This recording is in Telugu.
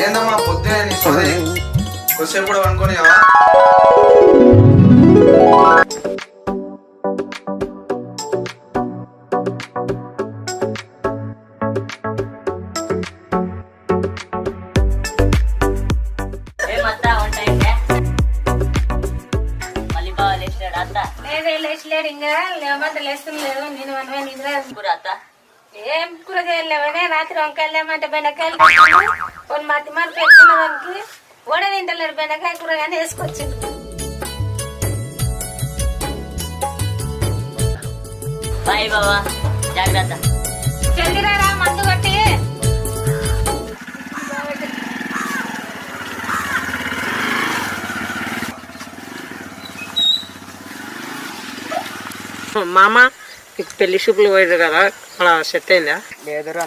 ఏందమ్మా పొద్దునే నీ సోదరి కొద్దిసేపు కూడా అనుకోని ఏమత్తా వంట అయిందా మళ్ళీ బాగా లేచాడు అత్త. లేదే లేచలేడు ఇంకా. లేమంటే లేస్తలేదు నేను మనమే నిద్ర కూర అత్త? ఏం కూర చేయలేమనే రాత్రి వంకాయలు లేమంటే బెండకాయలు. కొన్ని మతి మరపు పెట్టుకున్న దానికి వడ తింటలేడు బెండకాయ కూర కానీ వేసుకొచ్చింది బాయ్ బావా జాగ్రత్త. చెల్లిరారా మందు కొట్టి. మామ నీకు పెళ్ళి చూపులు పోయారు కదా అలా సెట్ అయిందా? లేదురా